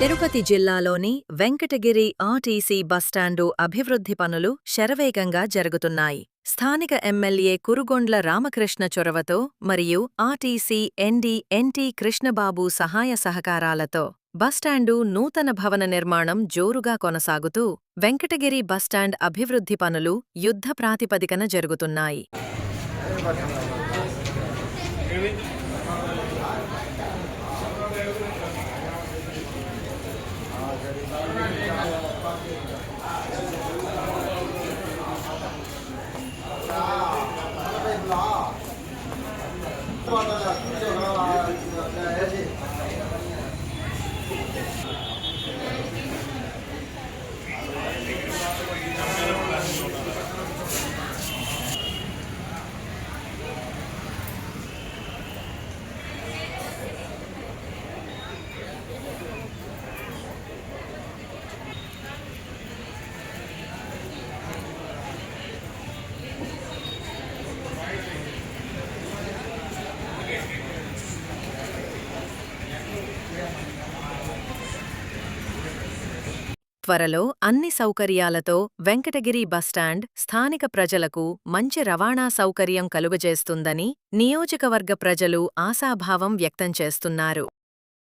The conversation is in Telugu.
తిరుపతి జిల్లాలోని వెంకటగిరి ఆర్టీసీ బస్టాండు అభివృద్ధి పనులు శరవేగంగా జరుగుతున్నాయి. స్థానిక ఎమ్మెల్యే కురుగొండ్ల రామకృష్ణ చొరవతో మరియు ఆర్టీసీ ఎండీ ఎన్టీ కృష్ణబాబు సహాయ సహకారాలతో బస్టాండు నూతన భవన నిర్మాణం జోరుగా కొనసాగుతూ వెంకటగిరి బస్టాండ్ అభివృద్ధి పనులు యుద్ధ ప్రాతిపదికన జరుగుతున్నాయి. 네, 받아라. 해야지. త్వరలో అన్ని సౌకర్యాలతో వెంకటగిరి బస్టాండ్ స్థానిక ప్రజలకు మంచి రవాణా సౌకర్యం కలుగజేస్తుందని నియోజకవర్గ ప్రజలు ఆశాభావం వ్యక్తం చేస్తున్నారు.